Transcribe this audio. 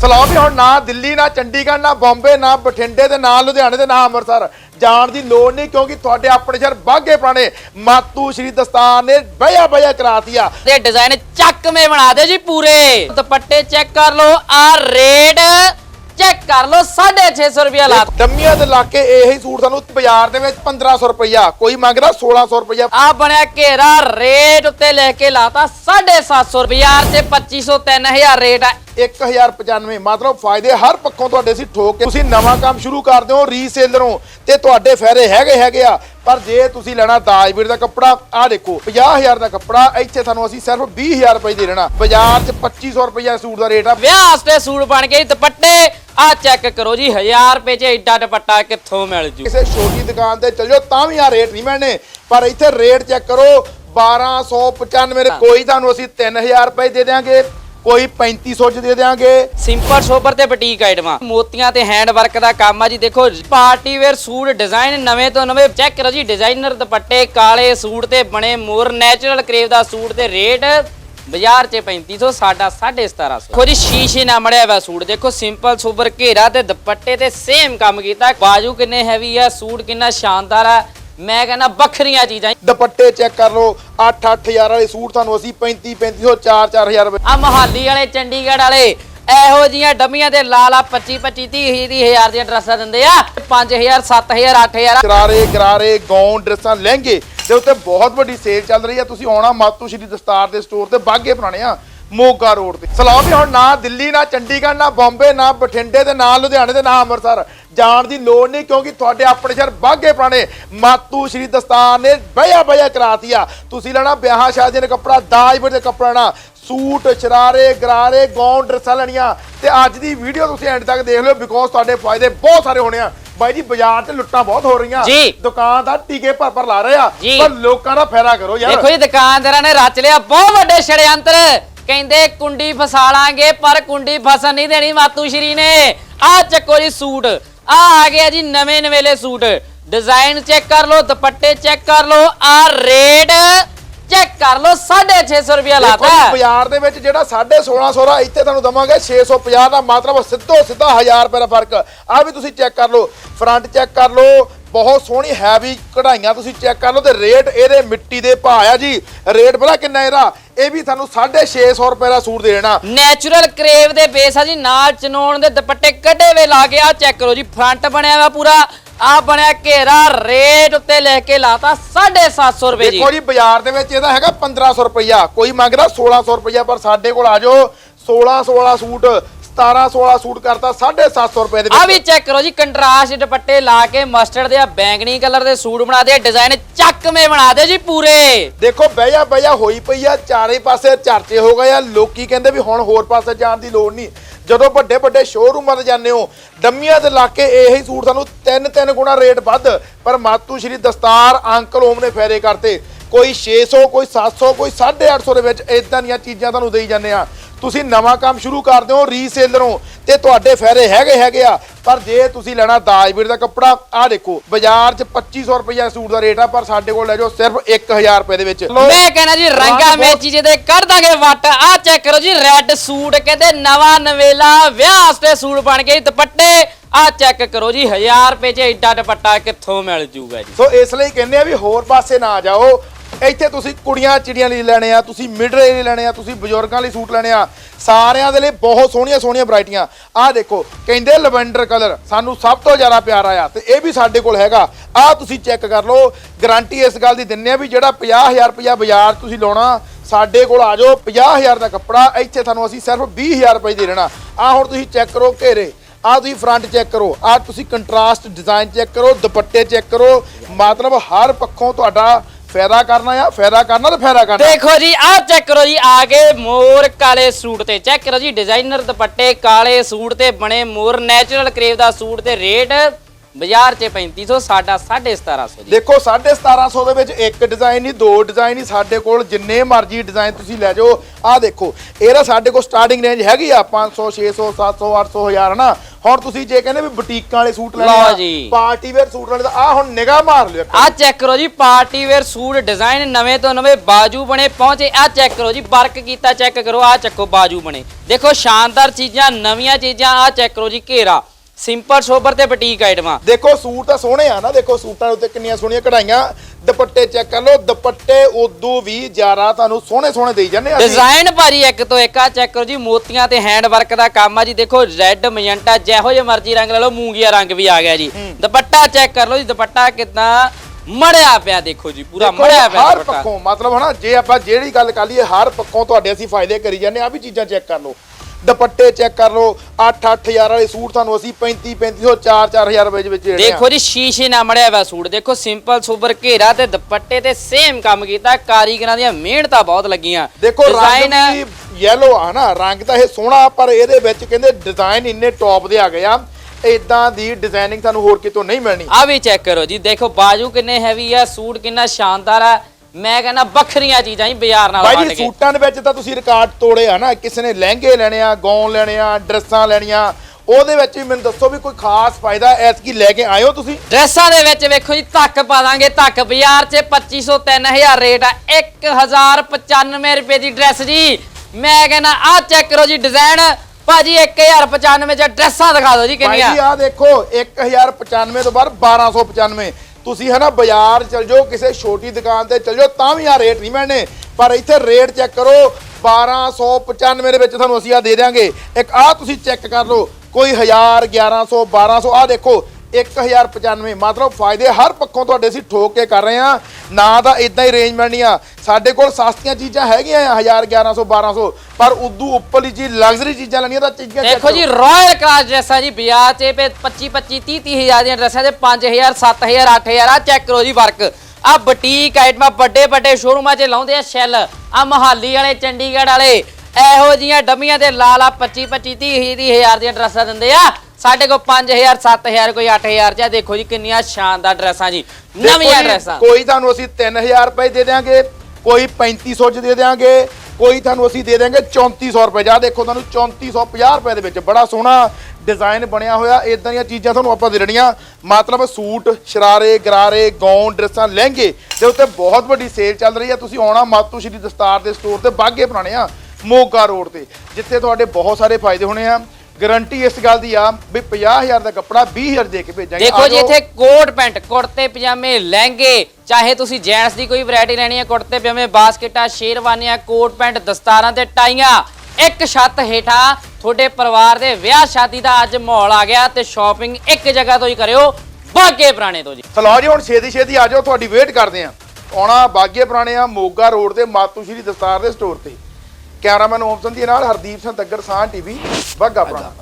ਸਲਾਮ ਵੀ ਹੁਣ ਨਾ ਦਿੱਲੀ ਨਾ ਚੰਡੀਗੜ੍ਹ ਨਾ ਬੰਬੇ ਨਾ ਬਠਿੰਡੇ ਤੇ ਨਾ ਲੁਧਿਆਣੇ ਤੇ ਨਾ ਅੰਮ੍ਰਿਤਸਰ। ਜਾਣ ਦੀ ਲੋੜ ਨਹੀਂ ਕਿਉਂਕਿ ਤੁਹਾਡੇ ਆਪਣੇ ਸ਼ਹਿਰ ਬਾਗੇ ਪੁਰਾਣੇ ਮਾਤੂ ਸ਼੍ਰੀ ਦਸਤਾਨ ਨੇ ਬਈਆ ਬਈਆ ਕਰਾਤੀ ਆ। ਤੇ ਡਿਜ਼ਾਈਨ ਚੱਕਵੇਂ ਬਣਾ ਦੇ ਜੀ ਪੂਰੇ। ਦੁਪੱਟੇ ਚੈੱਕ ਕਰ ਲਓ ਆ ਰੇਟ ਚੈੱਕ ਕਰ ਲਓ 650 ਰੁਪਿਆ ਲਾ ਡੰਮੀਆਂ ਦੇ ਲਾ ਕੇ ਇਹੀ ਸੂਟ ਸਾਨੂੰ ਬਾਜ਼ਾਰ ਦੇ ਵਿੱਚ 1500 ਰੁਪਈਆ ਕੋਈ ਮੰਗਦਾ 1600 ਰੁਪਈਆ ਆ ਬਣਿਆ ਘੇਰਾ ਰੇਟ ਉੱਤੇ ਲੈ ਕੇ ਲਾਤਾ 750 ਰੁਪਿਆ ਤੇ 2500 3000 ਰੇਟ ਆ। 1095 ਮਤਲਬ ਫਾਇਦੇ ਹਰ ਪੱਖੋਂ ਤੁਹਾਡੇ ਸੀ ਠੋਕ ਕੇ ਤੁਸੀਂ ਨਵਾਂ ਕੰਮ ਸ਼ੁਰੂ ਕਰਦੇ ਹੋ ਰੀਸੇਲਰੋਂ ਤੇ ਤੁਹਾਡੇ ਫਾਇਦੇ ਹੈਗੇ ਹੈਗੇ ਆ। ਪਰ ਜੇ ਤੁਸੀਂ ਲੈਣਾ ਦਾਜਵੀਰ ਦਾ ਕੱਪੜਾ ਆ ਦੇਖੋ 50000 ਦਾ ਕੱਪੜਾ ਇੱਥੇ ਤੁਹਾਨੂੰ ਅਸੀਂ ਸਿਰਫ 20000 ਰੁਪਏ ਦੇ ਦੇਣਾ। ਬਾਜ਼ਾਰ 'ਚ 2500 ਰੁਪਏ ਸੂਟ ਦਾ ਰੇਟ ਆ। ਵਿਆਹ ਵਾਸਤੇ ਸੂਟ ਬਣ ਗਏ ਜੀ ਦੁਪੱਟੇ। ਆ ਚੈੱਕ ਕਰੋ ਜੀ 1000 ਰੁਪਏ 'ਚ ਐਡਾ ਦੁਪੱਟਾ ਕਿੱਥੋਂ ਮਿਲ ਜੂ? ਕਿਸੇ ਛੋਟੀ ਦੁਕਾਨ ਤੇ ਚਲ ਜਾਓ ਤਾਂ ਵੀ ਆ ਰੇਟ ਨਹੀਂ ਮਿਲਣੇ। ਪਰ ਇੱਥੇ ਰੇਟ ਚੈੱਕ ਕਰੋ 1295 ਦੇ। ਕੋਈ ਤੁਹਾਨੂੰ ਅਸੀਂ 3000 ਰੁਪਏ ਦੇ ਦਿਆਂਗੇ। ਕੋਈ 3500 ਚ ਦੇ ਦਿਆਂਗੇ। ਸਿੰਪਲ ਸੋਬਰ ਤੇ ਬੁਟੀਕ ਆਈਟਮਾਂ। ਮੋਤੀਆਂ ਤੇ ਹੈਂਡ ਵਰਕ ਦਾ ਕੰਮ ਆ ਜੀ। ਦੇਖੋ, ਪਾਰਟੀ ਵੇਅਰ ਸੂਟ ਡਿਜ਼ਾਈਨ ਨਵੇਂ ਤੋਂ ਨਵੇਂ ਚੈੱਕ ਕਰੋ ਜੀ। ਡਿਜ਼ਾਈਨਰ ਦੁਪੱਟੇ ਕਾਲੇ ਸੂਟ ਤੇ ਬਣੇ ਮੋਰ ਨੈਚੁਰਲ ਕਰੇਵ ਦਾ ਸੂਟ ਤੇ ਰੇਟ ਬਾਜ਼ਾਰ 'ਚ 3500 ਸਾਡਾ 1750 ਦੇਖੋ ਜੀ, ਸ਼ੀਸ਼ੇ ਨਾਲ ਮੜਿਆ ਹੋਇਆ ਸੂਟ। ਦੇਖੋ ਸਿੰਪਲ ਸੋਬਰ ਘੇਰਾ ਤੇ ਦੁਪੱਟੇ ਤੇ ਸੇਮ ਕੰਮ ਕੀਤਾ। ਬਾਜੂ ਕਿੰਨੇ ਹੈਵੀ ਆ, ਸੂਟ ਕਿੰਨਾ ਸ਼ਾਨਦਾਰ ਆ। ਮੈਂ ਕਹਿੰਦਾ ਵੱਖਰੀਆਂ ਚੀਜ਼ਾਂ। ਦੁਪੱਟੇ ਚੈੱਕ ਕਰ ਲਓ 8-8000 ਵਾਲੇ ਸੂਟ ਤੁਹਾਨੂੰ ਅਸੀਂ 35-3500 4-4000 ਰੁਪਏ ਆ ਮੋਹਾਲੀ ਵਾਲੇ ਚੰਡੀਗੜ੍ਹ ਵਾਲੇ ਇਹੋ ਜੀਆਂ ਡੰਮੀਆਂ ਦੇ ਲਾਲਾ 25 25 30 30 ਹਜ਼ਾਰ ਦੀਆਂ ਡਰੈਸਾਂ ਦਿੰਦੇ ਆ। 5000 7000 8000 ਗਰਾਰੇ ਗਰਾਰੇ ਗੌਨ ਡਰੈਸਾਂ ਲਹਿੰਗੇ ਦੇ ਉੱਤੇ ਬਹੁਤ ਵੱਡੀ ਸੇਲ ਚੱਲ ਰਹੀ ਆ। ਤੁਸੀਂ ਆਉਣਾ ਮਾਤੂ ਸ਼੍ਰੀ ਦਸਤਾਰ ਦੇ ਸਟੋਰ ਤੇ ਬਾਗੇ ਪੁਰਾਣੇ ਆ। ਮੋਗਾ ਰੋਡ ਤੇ। ਸਲਾਮ ਵੀ ਹੁਣ ਨਾ ਦਿੱਲੀ ਨਾ ਚੰਡੀਗੜ੍ਹ ਨਾ ਬੰਬੇ ਨਾ ਬਠਿੰਡੇ ਤੇ ਨਾ ਲੁਧਿਆਣੇ ਤੇ ਨਾ ਅੰਮ੍ਰਿਤਸਰ। ਜਾਣ ਦੀ ਲੋੜ ਨਹੀਂ ਕਿਉਂਕਿ ਤੁਹਾਡੇ ਆਪਣੇ ਸ਼ਹਿਰ ਬਾਗੇ ਪੁਰਾਣੇ ਮਾਤੂ ਸ਼੍ਰੀ ਦਸਤਾਰ ਨੇ ਬਈਆ ਬਈਆ ਕਰਾਤੀ ਆ। ਤੁਸੀਂ ਲੈਣਾ ਵਿਆਹਾਂ ਸ਼ਾਦੀਆਂ ਦੇ ਕੱਪੜਾ ਦਾਜ ਦੇ ਕੱਪੜਾ ਨਾ ਸੂਟ ਸ਼ਰਾਰੇ ਗਰਾਰੇ ਗੌਨ ਡਰੈਸਾਂ ਲੈਣੀਆਂ। ਤੇ ਅੱਜ ਦੀ ਵੀਡੀਓ ਤੁਸੀਂ ਐਂਡ ਤੱਕ ਦੇਖ ਲਿਓ ਬਿਕੋਜ਼ ਤੁਹਾਡੇ ਫਾਇਦੇ ਬਹੁਤ ਸਾਰੇ ਹੋਣੇ ਆ। ਬਾਈ ਜੀ ਬਾਜ਼ਾਰ 'ਚ ਲੁੱਟਾਂ ਬਹੁਤ ਹੋ ਰਹੀਆਂ। ਦੁਕਾਨਦਾਰ ਟੀਕੇ ਭਰ ਭਰ ਲਾ ਰਹੇ ਆ। ਪਰ ਲੋਕਾਂ ਦਾ ਫਾਇਦਾ ਕਰੋ ਯਾਰ। ਦੇਖੋ ਜੀ ਦੁਕਾਨਦਾਰਾਂ ਨੇ ਰਚ ਲਿਆ ਬਹੁਤ ਵੱਡੇ ਛੜਯੰਤਰ ਕਹਿੰਦੇ ਕੁੰਡੀ ਫਸਾ ਲਾਂਗੇ, ਪਰ ਕੁੰਡੀ ਫਸਣ ਨਹੀਂ ਦੇਣੀ ਮਾਤੂ ਸ਼੍ਰੀ ਨੇ। ਆਹ ਚੱਕੋ ਜੀ ਸੂਟ, ਆ ਆ ਗਿਆ ਜੀ ਨਵੇਂ ਨਵੇਲੇ ਸੂਟ। ਡਿਜ਼ਾਈਨ ਚੈੱਕ ਕਰ ਲਓ, ਦੁਪੱਟੇ ਚੈੱਕ ਕਰ ਲਓ, ਆ ਰੇਟ ਚੈੱਕ ਕਰ ਲਓ 650 ਰੁਪਇਆ ਲਾਤਾ। ਬਾਜ਼ਾਰ ਦੇ ਵਿੱਚ ਜਿਹੜਾ 1650 ਇੱਥੇ ਤੁਹਾਨੂੰ ਦਵਾਂਗੇ 650 ਦਾ ਮਤਲਬ ਸਿੱਧੋ ਸਿੱਧਾ 1000 ਰੁਪਏ ਦਾ ਫ਼ਰਕ। ਆ ਵੀ ਤੁਸੀਂ ਚੈੱਕ ਕਰ ਲਓ, ਫਰੰਟ ਚੈੱਕ ਕਰ ਲਓ, ਬਹੁਤ ਸੋਹਣੀ ਹੈਵੀ ਕਢਾਈਆਂ ਤੁਸੀਂ ਚੈੱਕ ਕਰ ਲਓ, ਤੇ ਰੇਟ ਇਹਦੇ ਮਿੱਟੀ ਦੇ ਭਾਅ ਆ ਜੀ। ਰੇਟ ਪਤਾ ਕਿੰਨਾ ਇਹਦਾ? ਇਹ ਵੀ ਤੁਹਾਨੂੰ 650 ਰੁਪਏ ਦਾ ਸੂਟ ਦੇ ਦੇਣਾ। ਨੈਚੁਰਲ ਕਰੇਵ ਦੇ ਬੇਸ ਆ ਜੀ ਨਾਲ ਚਨੋਣ ਦੇ ਦੁਪੱਟੇ ਕੱਢੇ ਵੇ ਲਾ ਕੇ ਆ ਚੈੱਕ ਕਰੋ ਜੀ ਫਰੰਟ ਬਣਿਆ ਵਾ ਪੂਰਾ। ਆ ਬਣਿਆ ਘੇਰਾ ਰੇਟ ਉੱਤੇ ਲੈ ਕੇ ਲਾਤਾ 750 ਰੁਪਏ ਜੀ। ਦੇਖੋ ਜੀ ਬਾਜ਼ਾਰ ਦੇ ਵਿੱਚ ਇਹਦਾ ਹੈਗਾ 1500 ਰੁਪਈਆ। ਕੋਈ ਮੰਗਦਾ 1600 ਰੁਪਈਆ ਪਰ ਸਾਡੇ ਕੋਲ ਆ ਜਾਓ। 16 16 ਸੂਟ 17 16 ਸੂਟ ਕਰਤਾ 750 ਰੁਪਏ ਦੇ ਆ ਵਿੱਚ ਵੀ ਚੈੱਕ ਕਰੋ ਜੀ ਕੰਟਰਾਸਟ ਦੁਪੱਟੇ ਲਾ ਕੇ ਮਸਟਰਡ ਦੇ ਆ ਬੈਂਗਣੀ ਕਲਰ ਦੇ ਸੂਟ ਬਣਾ ਦੇ ਡਿਜ਼ਾਈਨ ਚੱਕਵੇਂ ਬਣਾ ਦੇ ਜੀ ਪੂਰੇ। ਦੇਖੋ ਬਹਿਆ ਬਹਿਆ ਹੋਈ ਪਈ ਆ ਚਾਰੇ ਪਾਸੇ ਚਰਚੇ ਹੋ ਗਏ ਆ ਲੋਕੀ ਕਹਿੰਦੇ ਵੀ ਹੁਣ ਹੋਰ ਪਾਸੇ ਜਾਣ ਦੀ ਲੋੜ ਨਹੀਂ। ਜਦੋਂ ਵੱਡੇ ਵੱਡੇ ਸ਼ੋਰੂਮਾਂ ਤੇ ਜਾਂਦੇ ਹੋ ਡੰਮੀਆਂ ਦੇ ਲਾ ਕੇ ਇਹੀ ਸੂਟ ਸਾਨੂੰ ਤਿੰਨ ਤਿੰਨ ਗੁਣਾ ਰੇਟ ਵੱਧ ਪਰ ਮਾਤੂ ਸ਼੍ਰੀ ਦਸਤਾਰ ਅੰਕਲ ਓਮ ਨੇ ਫੇਰੇ ਕਰਤੇ। ਕੋਈ 600 ਕੋਈ 700 ਕੋਈ 850 ਦੇ ਵਿੱਚ ਇਦਾਂ ਦੀਆਂ ਚੀਜ਼ਾਂ ਤੁਹਾਨੂੰ ਦੇਈ ਜਾਂਦੇ ਆ। ਤੁਸੀਂ ਨਵਾਂ ਕੰਮ ਸ਼ੁਰੂ ਕਰਦੇ ਹੋ ਰੀਸੇਲਰੋਂ ਤੇ ਤੁਹਾਡੇ ਫਾਇਦੇ ਹੈਗੇ ਹੈਗੇ ਆ। ਪਰ ਜੇ ਤੁਸੀਂ ਲੈਣਾ ਦਾਜਵੀਰ ਦਾ ਕੱਪੜਾ ਆ ਦੇਖੋ ਬਾਜ਼ਾਰ 'ਚ 2500 ਰੁਪਏ ਸੂਟ ਦਾ ਰੇਟ ਆ ਪਰ ਸਾਡੇ ਕੋਲ ਲੈ ਜਾਓ ਸਿਰਫ 1000 ਰੁਪਏ ਦੇ ਵਿੱਚ। ਮੈਂ ਕਹਿੰਦਾ ਜੀ ਰੰਗਾ ਮੇਚੀ ਜਿਹਦੇ ਕਰ ਦਾਂਗੇ ਵੱਟ। ਆ ਚੈੱਕ ਕਰੋ ਜੀ ਰੈੱਡ ਸੂਟ ਕਹਿੰਦੇ ਨਵਾਂ ਨਵੇਲਾ ਵਿਆਹ ਵਾਸਤੇ ਸੂਟ ਬਣ ਗਏ ਦੁਪੱਟੇ। ਆ ਚੈੱਕ ਕਰੋ ਜੀ 1000 ਰੁਪਏ 'ਚ ਐਡਾ ਦੁਪੱਟਾ ਕਿੱਥੋਂ ਮਿਲ ਜੂਗਾ ਜੀ? ਸੋ ਇਸ ਲਈ ਕਹਿੰਦੇ ਆ ਵੀ ਹੋਰ ਪਾਸੇ ਨਾ ਜਾਓ। ਇੱਥੇ ਤੁਸੀਂ ਕੁੜੀਆਂ ਚਿੜੀਆਂ ਲਈ ਲੈਣੇ ਆ, ਤੁਸੀਂ ਮਿਡਲ ਲਈ ਲੈਣੇ ਆ, ਤੁਸੀਂ ਬਜ਼ੁਰਗਾਂ ਲਈ ਸੂਟ ਲੈਣੇ ਆ। ਸਾਰਿਆਂ ਦੇ ਲਈ ਬਹੁਤ ਸੋਹਣੀਆਂ ਸੋਹਣੀਆਂ ਵੈਰਾਈਟੀਆਂ। ਆਹ ਦੇਖੋ, ਕਹਿੰਦੇ ਲਵੈਂਡਰ ਕਲਰ, ਸਾਨੂੰ ਸਭ ਤੋਂ ਜ਼ਿਆਦਾ ਪਿਆਰਾ ਆ ਤੇ ਇਹ ਵੀ ਸਾਡੇ ਕੋਲ ਹੈਗਾ। ਆਹ ਤੁਸੀਂ ਚੈੱਕ ਕਰ ਲਓ, ਗਾਰੰਟੀ ਇਸ ਗੱਲ ਦੀ ਦਿੰਨੇ ਆ ਵੀ ਜਿਹੜਾ 50000 ਰੁਪਇਆ ਬਾਜ਼ਾਰ ਤੁਸੀਂ ਲਾਉਣਾ, ਸਾਡੇ ਕੋਲ ਆ ਜਾਓ 50000 ਦਾ ਕੱਪੜਾ, ਇੱਥੇ ਤੁਹਾਨੂੰ ਅਸੀਂ ਸਿਰਫ 20000 ਰੁਪਏ ਦੇ ਦੇਣਾ। ਆਹ ਹੁਣ ਤੁਸੀਂ ਚੈੱਕ ਕਰੋ ਘੇਰੇ ਆਹ ਤੁਸੀਂ ਫਰੰਟ ਚੈੱਕ ਕਰੋ ਆਹ ਤੁਸੀਂ ਕੰਟਰਾਸਟ ਡਿਜ਼ਾਈਨ ਚੈੱਕ ਕਰੋ, ਦੁਪੱਟੇ ਚੈੱਕ ਕਰੋ, ਮਤਲਬ ਹਰ ਪੱਖੋਂ ਤੁਹਾਡਾ ਫਾਇਦਾ ਕਰਨਾ ਆ, ਫਾਇਦਾ ਕਰਨਾ ਤੇ ਫਾਇਦਾ ਕਰਨਾ। ਦੇਖੋ ਜੀ, ਆਹ ਚੈੱਕ ਕਰੋ ਜੀ, ਆ ਗਏ ਮੋਰ ਕਾਲੇ ਸੂਟ ਤੇ। ਚੈੱਕ ਕਰੋ ਜੀ ਡਿਜ਼ਾਈਨਰ ਦੁਪੱਟੇ ਕਾਲੇ ਸੂਟ ਤੇ ਬਣੇ ਮੋਰ ਨੈਚੁਰਲ ਕਰੇਵ ਦਾ ਸੂਟ ਤੇ ਰੇਟ ਬਾਜ਼ਾਰ 'ਚ 3500 ਸਾਡਾ 1750 ਜੀ। ਦੇਖੋ 1750 ਦੇ ਵਿੱਚ ਇੱਕ ਡਿਜ਼ਾਈਨ ਨਹੀਂ ਦੋ ਡਿਜ਼ਾਈਨ ਹੀ ਸਾਡੇ ਕੋਲ ਜਿੰਨੇ ਮਰਜ਼ੀ ਡਿਜ਼ਾਈਨ ਤੁਸੀਂ ਲੈ ਜਾਓ। ਆਹ ਦੇਖੋ ਇਹਦਾ ਸਾਡੇ ਕੋਲ ਸਟਾਰਟਿੰਗ ਰੇਂਜ ਹੈਗੀ ਆ 500 600 700 800 1000 ਹਨਾ? ਹੁਣ ਤੁਸੀਂ ਜੇ ਕਹਿੰਦੇ ਵੀ ਬੁਟੀਕਾਂ ਵਾਲੇ ਸੂਟ ਲੈਣੇ ਲਓ ਆ। ਪਾਰਟੀ ਵੇਅਰ ਸੂਟ ਲੈਣੇ ਤਾਂ ਆਹ ਹੁਣ ਨਿਗਾਹ ਮਾਰ ਲਿਓ ਇੱਕ। ਆ ਚੈੱਕ ਕਰੋ ਜੀ ਪਾਰਟੀ ਵੇਅਰ ਸੂਟ ਡਿਜ਼ਾਈਨ ਨਵੇਂ ਤੋਂ ਨਵੇਂ ਬਾਜੂ ਬਣੇ ਪਹੁੰਚੇ। ਆ ਚੈੱਕ ਕਰੋ ਜੀ ਵਰਕ ਕੀਤਾ ਚੈੱਕ ਕਰੋ ਆ ਚੱਕੋ ਬਾਜੂ ਬਣੇ। ਦੇਖੋ ਸ਼ਾਨਦਾਰ ਚੀਜ਼ਾਂ ਨਵੀਆਂ ਚੀਜ਼ਾਂ ਆ ਚੈੱਕ ਕਰੋ ਜੀ ਘੇਰਾ। ਸਿੰਪਲ ਸੋਬਰ ਤੇ ਬੁਟੀਕ ਆਈਟਮਾਂ। ਦੇਖੋ ਸੂਟ ਤਾਂ ਸੋਹਣੇ ਆ ਨਾ ਦੇਖੋ ਸੂਟਾਂ ਦੇ ਉੱਤੇ ਕਿੰਨੀਆਂ ਸੋਹਣੀਆਂ ਕਢਾਈਆਂ। ਦੁਪੱਟੇ ਚੈੱਕ ਕਰ ਲਓ ਦੁਪੱਟੇ ਉਦੋਂ ਵੀ ਜ਼ਿਆਦਾ ਤੁਹਾਨੂੰ ਸੋਹਣੇ ਸੋਹਣੇ ਦੇਈ ਜਾਂਦੇ ਆ। ਡਿਜ਼ਾਈਨ ਭਾਜੀ ਇੱਕ ਤੋਂ ਇੱਕ ਆ ਚੈੱਕ ਕਰੋ ਜੀ ਮੋਤੀਆਂ ਤੇ ਹੈਂਡ ਵਰਕ ਦਾ ਕੰਮ ਆ ਜੀ। ਦੇਖੋ ਰੈੱਡ ਮਜੰਟਾ ਜਿਹੋ ਜਿਹੇ ਮਰਜ਼ੀ ਰੰਗ ਲੈ ਲਓ ਮੂੰਗੀਆ ਰੰਗ ਵੀ ਆ ਗਿਆ ਜੀ। ਦੁਪੱਟਾ ਚੈੱਕ ਕਰ ਲਓ ਜੀ ਦੁਪੱਟਾ ਕਿਦਾਂ ਮੜਿਆ ਪਿਆ ਦੇਖੋ ਜੀ ਪੂਰਾ ਮੜਿਆ ਪਿਆ ਹਰ ਪੱਖੋਂ ਮਤਲਬ ਹਨਾ ਜੇ ਆਪਾਂ ਜਿਹੜੀ ਗੱਲ ਕਰ ਲਈਏ ਹਰ ਪੱਖੋਂ ਤੁਹਾਡੇ ਅਸੀਂ ਫਾਇਦੇ ਕਰੀ ਜਾਂਦੇ ਆ ਵੀ ਚੀਜ਼ਾਂ ਚੈੱਕ ਕਰ ਲਓ। ਦੁਪੱਟੇ ਚੈੱਕ ਕਰ ਲਓ। 8-8000 ਵਾਲੇ ਸੂਟ ਤੁਹਾਨੂੰ ਅਸੀਂ 35-3500 4-4000 ਰੁਪਏ ਦੇ ਵਿੱਚ ਦੇ ਰਹੇ ਦੇਖੋ ਜੀ ਸ਼ੀਸ਼ੇ ਨਾਲ ਮੜਿਆ ਹੋਇਆ ਸੂਟ। ਦੇਖੋ ਸਿੰਪਲ ਸੋਬਰ ਘੇਰਾ ਤੇ ਦੁਪੱਟੇ ਤੇ ਸੇਮ ਕੰਮ ਕੀਤਾ। ਕਾਰੀਗਰਾਂ ਦੀਆਂ ਮਿਹਨਤਾਂ ਬਹੁਤ ਲੱਗੀਆਂ। ਦੇਖੋ ਰੰਗ ਵੀ ਯੈਲੋ ਆ ਨਾ। ਰੰਗ ਤਾਂ ਇਹ ਸੋਹਣਾ ਪਰ ਇਹਦੇ ਵਿੱਚ ਕਹਿੰਦੇ ਡਿਜ਼ਾਈਨ ਇੰਨੇ ਟੌਪ ਦੇ ਆ ਗਏ ਆ। ਇਦਾਂ ਦੀ ਡਿਜ਼ਾਈਨਿੰਗ ਤੁਹਾਨੂੰ ਹੋਰ ਕਿਤੋਂ ਨਹੀਂ ਮਿਲਣੀ। ਆ ਵੀ ਚੈੱਕ ਕਰੋ ਜੀ। ਦੇਖੋ ਬਾਜੂ ਕਿੰਨੇ ਹੈਵੀ ਆ ਸੂਟ ਕਿੰਨਾ ਸ਼ਾਨਦਾਰ ਆ। ਮੈਂ ਕਹਿੰਦਾ ਵੱਖਰੀਆਂ ਚੀਜ਼ਾਂ ਹੀ ਬਾਜ਼ਾਰ ਨਾਲ ਬਾਈ ਵੰਡ ਜੀ ਕੇ। ਸੂਟਾਂ ਦੇ ਵਿੱਚ ਤਾਂ ਤੁਸੀਂ ਰਿਕਾਰਡ ਤੋੜੇ ਆ ਨਾ ਕਿਸੇ ਨੇ ਲਹਿੰਗੇ ਲੈਣੇ ਆ ਗੌਨ ਲੈਣੇ ਆ ਡਰੈਸਾਂ ਲੈਣੀਆਂ ਉਹਦੇ ਵਿੱਚ ਵੀ ਮੈਨੂੰ ਦੱਸੋ ਵੀ ਕੋਈ ਖਾਸ ਫਾਇਦਾ ਐਤਕੀ ਲੈ ਕੇ ਆਇਓ ਤੁਸੀਂ? ਡਰੈਸਾਂ ਦੇ ਵਿੱਚ ਵੇਖੋ ਜੀ ਧੱਕ ਪਾ ਦਾਂਗੇ ਧੱਕ। ਬਾਜ਼ਾਰ 'ਚ 2500 3000 ਰੇਟ ਆ 1095 ਰੁਪਏ ਦੀ ਡਰੈਸ ਜੀ। ਮੈਂ ਕਹਿੰਦਾ ਆਹ ਚੈੱਕ ਕਰੋ ਜੀ ਡਿਜ਼ਾਈਨ ਭਾਜੀ 1095 ਚ ਡਰੈਸਾਂ ਦਿਖਾ ਦਿਓ ਜੀ ਭਾਈ ਕਿੰਨੀਆਂ ਜੀ ਆ ਦੇਖੋ 1095 ਤੋਂ ਬਾਅਦ 1295 ਤੁਸੀਂ ਹੈ ਨਾ ਬਾਜ਼ਾਰ ਚਲ ਜਾਓ, ਕਿਸੇ ਛੋਟੀ ਦੁਕਾਨ ਤੇ ਚਲ ਜਾਓ, ਤਾਂ ਵੀ ਆ ਰੇਟ ਨਹੀਂ ਮੈਨੇ ਪਰ ਇੱਥੇ ਰੇਟ ਚੈੱਕ ਕਰੋ 1295 ਦੇ ਵਿੱਚ ਤੁਹਾਨੂੰ ਅਸੀਂ ਆ ਦੇ ਦਿਆਂਗੇ। ਇੱਕ ਆ ਤੁਸੀਂ ਚੈੱਕ ਕਰ ਲਓ, ਕੋਈ 1000 1100 1200 ਆ ਦੇਖੋ 1095 ਮਤਲਬ ਫਾਇਦੇ ਹਰ ਪੱਖੋਂ ਤੁਹਾਡੇ ਅਸੀਂ ਠੋਕ ਕੇ ਕਰ ਰਹੇ ਆ ਨਾ ਤਾਂ ਇਦਾਂ ਹੀ ਰੇਂਜ ਮਿਲਣੀ ਆ। ਸਾਡੇ ਕੋਲ ਸਸਤੀਆਂ ਚੀਜ਼ਾਂ ਹੈਗੀਆਂ ਆ 1000 1100 1200 ਪਰ ਉਦੋਂ ਉੱਪਰਲੀ ਚੀਜ਼ ਲਗਜ਼ਰੀ ਚੀਜ਼ਾਂ ਲੈਣੀਆਂ ਤਾਂ ਚੀਜ਼ਾਂ ਦੇਖੋ ਜੀ। ਰਾਇਲ ਕਲਾਸ ਡਰੈਸਾਂ ਜੀ ਬਾਜ਼ਾਰ 'ਚ ਪੇ 25 25 30 30 ਹਜ਼ਾਰ ਦੀਆਂ ਡਰੈਸਾਂ ਤੇ 5000 7000 8000 ਆ ਚੈੱਕ ਕਰੋ ਜੀ ਵਰਕ ਆ ਬੁਟੀਕ ਆਈਟਮਾਂ ਵੱਡੇ ਵੱਡੇ ਸ਼ੋਰੂਮਾਂ 'ਚ ਲਾਉਂਦੇ ਆ ਸ਼ੈਲ ਆ ਮਹਾਲੀ ਵਾਲੇ ਚੰਡੀਗੜ੍ਹ ਵਾਲੇ ਇਹੋ ਜੀਆਂ ਡੰਮੀਆਂ ਦੇ ਲਾ ਲਾ 25 25 30 30 ਹਜ਼ਾਰ ਦੀਆਂ ਡਰੈਸਾਂ ਦਿੰਦੇ ਆ। ਸਾਡੇ ਕੋਲ 5000 7000 ਕੋਈ 8000 ਚ ਆ ਦੇਖੋ ਜੀ ਕਿੰਨੀਆਂ ਸ਼ਾਨਦਾਰ ਡਰੈਸਾਂ ਜੀ। ਨਵੀਆਂ ਡਰੈਸਾਂ। ਕੋਈ ਤੁਹਾਨੂੰ ਅਸੀਂ 3000 ਰੁਪਏ ਦੇ ਦਿਆਂਗੇ ਕੋਈ 3500 ਚ ਦੇ ਦਿਆਂਗੇ ਕੋਈ ਤੁਹਾਨੂੰ ਅਸੀਂ ਦੇ ਦਿਆਂਗੇ 3400 ਰੁਪਏ ਜਾ ਦੇਖੋ ਤੁਹਾਨੂੰ 3450 ਰੁਪਏ ਦੇ ਵਿੱਚ ਬੜਾ ਸੋਹਣਾ ਡਿਜ਼ਾਈਨ ਬਣਿਆ ਹੋਇਆ। ਇਦਾਂ ਦੀਆਂ ਚੀਜ਼ਾਂ ਤੁਹਾਨੂੰ ਆਪਾਂ ਦੇ ਦੇਣੀਆਂ। ਮਤਲਬ ਸੂਟ ਸ਼ਰਾਰੇ ਗਰਾਰੇ ਗੌਨ ਡਰੈਸਾਂ ਲਹਿੰਗੇ ਦੇ ਉੱਤੇ ਬਹੁਤ ਵੱਡੀ ਸੇਲ ਚੱਲ ਰਹੀ ਹੈ। ਤੁਸੀਂ ਆਉਣਾ ਮਾਤੂ ਸ਼੍ਰੀ ਦਸਤਾਰ ਦੇ ਸਟੋਰ ਤੇ ਬਾਗੇ ਪੁਰਾਣੇ ਆ ਮੋਗਾ ਰੋਡ ਤੇ ਜਿੱਥੇ ਤੁਹਾਡੇ ਬਹੁਤ ਸਾਰੇ ਫਾਇਦੇ ਹੋਣੇ ਆ। ਗਾਰੰਟੀ ਇਸ ਗੱਲ ਦੀ ਆ ਵੀ 50000 ਦਾ ਕੱਪੜਾ 20000 ਦੇ ਕੇ ਭੇਜਾਂਗੇ। ਦੇਖੋ ਜੀ। ਇੱਥੇ ਕੋਟ ਪੈਂਟ ਕੁੜਤੇ ਪਜਾਮੇ ਲਹਿੰਗੇ ਚਾਹੇ ਤੁਸੀਂ ਜੈਂਟਸ ਦੀ ਕੋਈ ਵੈਰਾਈਟੀ ਲੈਣੀ ਹੈ ਕੁੜਤੇ ਪਜਾਮੇ ਬਾਸਕਟਾਂ ਸ਼ੇਰਵਾਨੀਆਂ ਕੋਟ ਪੈਂਟ ਦਸਤਾਰਾਂ ਤੇ ਟਾਈਆਂ ਇੱਕ ਛੱਤ ਹੇਠਾਂ ਤੁਹਾਡੇ ਪਰਿਵਾਰ ਦੇ ਵਿਆਹ ਸ਼ਾਦੀ ਦਾ ਅੱਜ ਮਾਹੌਲ ਆ ਗਿਆ ਤੇ ਸ਼ਾਪਿੰਗ ਇੱਕ ਜਗ੍ਹਾ ਤੋਂ ਹੀ ਕਰਿਓ ਬਾਗੇ ਪੁਰਾਣੇ ਤੋਂ ਜੀ। ਲਓ ਜੀ ਹੁਣ ਛੇਤੀ ਛੇਤੀ ਆ ਜਾਓ ਤੁਹਾਡੀ ਵੇਟ ਕਰਦੇ ਆ ਆਉਣਾ ਬਾਗੇ ਪੁਰਾਣੇ ਆ ਮੋਗਾ ਰੋਡ ਤੇ ਮਾਤੂ ਸ਼੍ਰੀ ਦਸਤਾਰ ਦੇ ਸਟੋਰ ਤੇ। ਕੈਮਰਾਮੈਨ ਓਮ ਸੰਧੀ ਨਾਲ ਹਰਦੀਪ ਸਿੰਘ ਦੱਗੜ ਸਾਹ ਟੀਵੀ ਬਾਗਾ ਪੁਰਾਣਾ